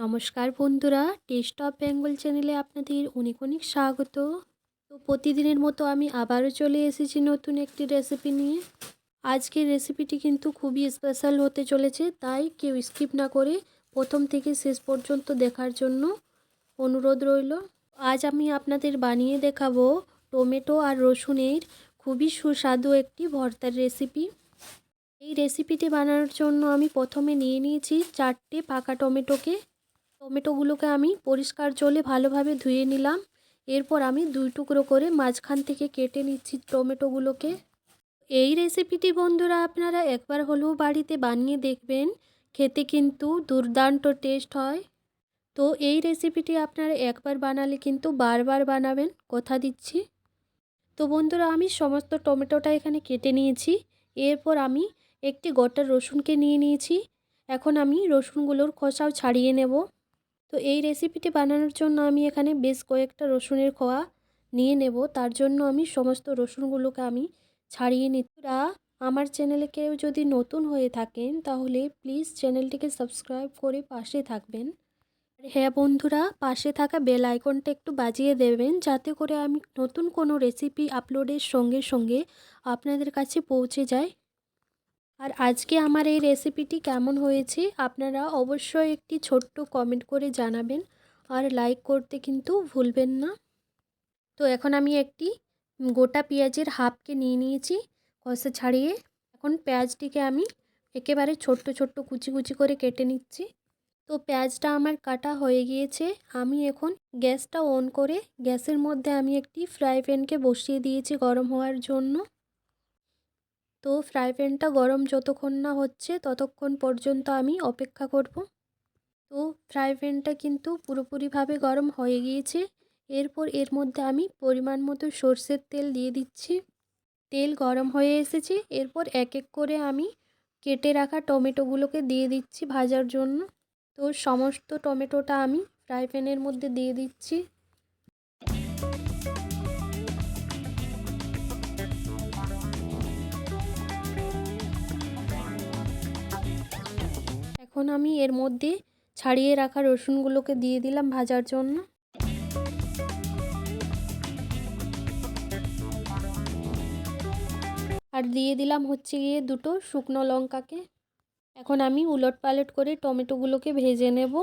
নমস্কার বন্ধুরা test of Bengal চ্যানেলে আপনাদের অনেক অনেক স্বাগত। তো প্রতিদিনের মতো আমি আবারও চলে এসেছি নতুন একটি রেসিপি নিয়ে। আজকের রেসিপিটি কিন্তু খুবই স্পেশাল হতে চলেছে, তাই কেউ স্কিপ না করে প্রথম থেকে শেষ পর্যন্ত দেখার জন্য অনুরোধ রইল। আজ আমি আপনাদের বানিয়ে দেখাবো টমেটো আর রসুনের খুবই সুস্বাদু একটি ভর্তার রেসিপি এই রেসিপিটি বানানোর জন্য আমি প্রথমে নিয়ে নিয়েছি চারটে পাকা টমেটোকে। টমেটোগুলোকে আমি পরিষ্কার জলে ভালোভাবে ধুয়ে নিলাম। এরপর আমি দুই টুকরো করে মাঝখান থেকে কেটে নিচ্ছি টমেটোগুলোকে। এই রেসিপিটি বন্ধুরা আপনারা একবার হলেও বাড়িতে বানিয়ে দেখবেন। খেতে কিন্তু দুর্দান্ত টেস্ট হয়। তো এই রেসিপিটি আপনারা একবার বানালে কিন্তু বারবার বানাবেন, কথা দিচ্ছি। তো বন্ধুরা আমি সমস্ত টমেটোটা এখানে কেটে নিয়েছি। এরপর আমি একটি গোটা রসুনকে নিয়ে নিয়েছি। এখন আমি রসুনগুলোর খোসাও ছাড়িয়ে নেব। তো এই রেসিপিটি বানানোর জন্য আমি এখানে বেশ কয়েকটা রসুনের খোয়া নিয়ে নেব। তার জন্য আমি সমস্ত রসুনগুলোকে আমি ছাড়িয়ে নিচ্ছিরা আমার চ্যানেলে কেউ যদি নতুন হয়ে থাকেন, তাহলে প্লিজ চ্যানেলটিকে সাবস্ক্রাইব করে পাশে থাকবেন। হ্যাঁ বন্ধুরা, পাশে থাকা বেল আইকনটা একটু বাজিয়ে দেবেন, যাতে করে আমি নতুন কোনো রেসিপি আপলোডের সঙ্গে সঙ্গে আপনাদের কাছে পৌঁছে যায়। আর আজকে আমার এই রেসিপিটি কেমন হয়েছে, আপনারা অবশ্যই একটি ছোট্ট কমেন্ট করে জানাবেন। আর লাইক করতে কিন্তু ভুলবেন না। তো এখন আমি একটি গোটা পেঁয়াজের হাফকে নিয়ে নিয়েছি, কষে ছাড়িয়ে। এখন পেঁয়াজটিকে আমি একেবারে ছোট্ট ছোট্ট কুচি কুচি করে কেটে নিচ্ছি। তো পেঁয়াজটা আমার কাটা হয়ে গিয়েছে। আমি এখন গ্যাসটা অন করে, গ্যাসের মধ্যে আমি একটি ফ্রাই প্যানকে বসিয়ে দিয়েছি গরম হওয়ার জন্য। তো ফ্রাই প্যানটা গরম যতক্ষণ না হচ্ছে ততক্ষণ পর্যন্ত আমি অপেক্ষা করব। তো ফ্রাই প্যানটা কিন্তু পুরোপুরিভাবে গরম হয়ে গিয়েছে। এরপর এর মধ্যে আমি পরিমাণ মতো সর্ষের তেল দিয়ে দিচ্ছি। তেল গরম হয়ে এসেছে। এরপর এক এক করে আমি কেটে রাখা টমেটোগুলোকে দিয়ে দিচ্ছি ভাজার জন্য। তো সমস্ত টমেটোটা আমি ফ্রাই প্যানের মধ্যে দিয়ে দিচ্ছি। এখন আমি এর মধ্যে ছাড়িয়ে রাখা রসুনগুলোকে দিয়ে দিলাম ভাজার জন্য। আর দিয়ে দিলাম হচ্ছে গিয়ে দুটো শুকনো লঙ্কাকে। এখন আমি উলট পালট করে টমেটোগুলোকে ভেজে নেব।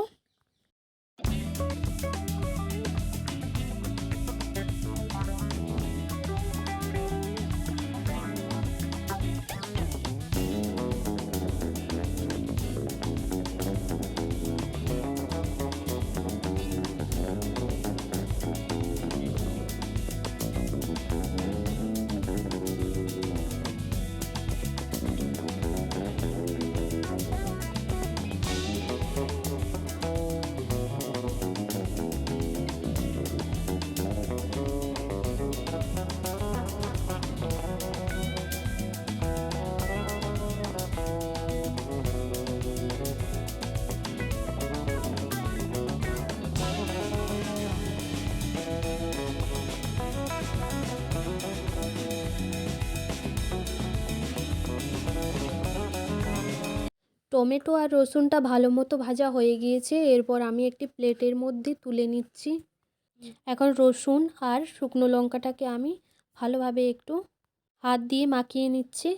টমেটো আর রসুনটা ভালো মতো ভাজা হয়ে গিয়েছে। এরপর আমি একটি প্লেটের মধ্যে তুলে নিচ্ছি। এখন রসুন আর শুকনো লঙ্কাটাকে আমি ভালোভাবে একটু হাত দিয়ে মাখিয়ে নিচ্ছি।